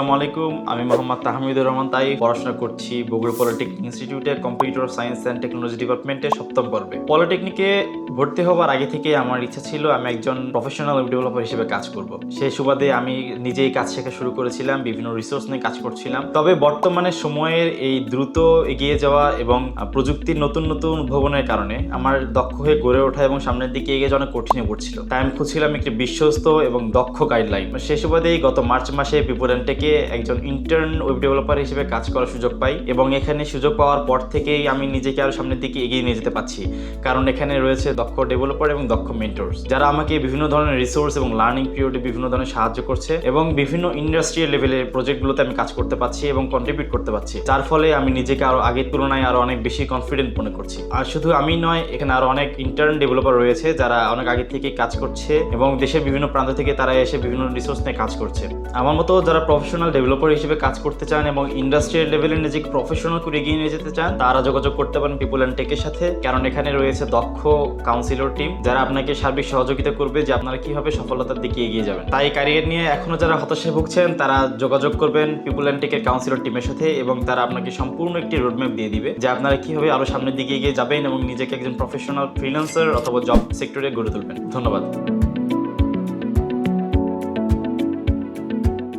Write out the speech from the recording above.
আসসালামু আলাইকুম। আমি মোহাম্মদ তাহমিদুর রহমান তাই পড়াশোনা করছি বগুড়া পলিটেকনিক ইনস্টিটিউটে কম্পিউটার সায়েন্স অ্যান্ড টেকনোলজি ডিপার্টমেন্টে সপ্তম পর্বে। পলিটেকনিকে ভর্তি হওয়ার আগে থেকে আমার ইচ্ছা ছিল আমি একজন প্রফেশনাল ডেভেলপার হিসেবে কাজ করব। সেই সুবাদে আমি নিজেই কাজ শেখা শুরু করেছিলাম, বিভিন্ন রিসোর্স নিয়ে কাজ করছিলাম। তবে বর্তমানে সময়ের এই দ্রুত এগিয়ে যাওয়া এবং প্রযুক্তির নতুন নতুন উদ্ভাবনের কারণে আমার দক্ষ হয়ে গড়ে ওঠা এবং সামনের দিকে এগিয়ে যাওয়া কঠিন পড়ছিল। তাই আমি খুঁজছিলাম একটি বিশ্বস্ত এবং দক্ষ গাইডলাইন সেই সুবাদেই গত মার্চ মাসে পিপুলেন্টেকে একজন ইন্টার্ন ওয়েব ডেভেলপার হিসেবে কাজ করার সুযোগ পাই এবং এখানে সুযোগ পাওয়ার পর থেকেই আমি নিজেকে আরও সামনের দিকে এগিয়ে নিয়ে যেতে পারছি। কারণ এখানে রয়েছে দক্ষ ডেভেলপার এবং দক্ষ মেন্টরস যারা আমাকে বিভিন্ন ধরনের রিসোর্স এবং লার্নিং পিরিয়ডে বিভিন্ন ধরনের সাহায্য করছে এবং বিভিন্ন ইন্ডাস্ট্রিয়াল লেভেলের প্রজেক্টগুলোতে আমি কাজ করতে পারছি এবং কন্ট্রিবিউট করতে পারছি। যার ফলে আমি নিজেকে আরও আগের তুলনায় আরও অনেক বেশি কনফিডেন্ট মনে করছি। আর শুধু আমি নয়, এখানে আরও অনেক ইন্টার্ন ডেভেলপার রয়েছে যারা অনেক আগে থেকে কাজ করছে এবং দেশের বিভিন্ন প্রান্ত থেকে তারা এসে বিভিন্ন রিসোর্স নিয়ে কাজ করছে। আমার মতো যারা প্রফেশনাল ডেভেলপার হিসেবে কাজ করতে চান এবং ইন্ডাস্ট্রিয়াল লেভেলে নিজেকে প্রফেশনাল করে এগিয়ে নিয়ে যেতে চান, তারা যোগাযোগ করতে পারেন পিপুল অ্যান্ড টেকের সাথে। কারণ এখানে রয়েছে দক্ষ কাউন্সিলর টিম যারা আপনাকে সার্বিক সহযোগিতা করবে যে আপনারা কীভাবে সফলতার দিকে এগিয়ে যাবেন। তাই ক্যারিয়ার নিয়ে এখনও যারা হতাশায় ভুগছেন, তারা যোগাযোগ করবেন পিপুল অ্যান্ড টেকের কাউন্সিলর টিমের সাথে এবং তারা আপনাকে সম্পূর্ণ একটি রোডম্যাপ দিয়ে দিবে যে আপনারা কীভাবে আরও সামনের দিকে এগিয়ে যাবেন এবং নিজেকে একজন প্রফেশনাল ফ্রিল্যান্সার অথবা জব সেক্টরে গড়ে তুলবেন। ধন্যবাদ।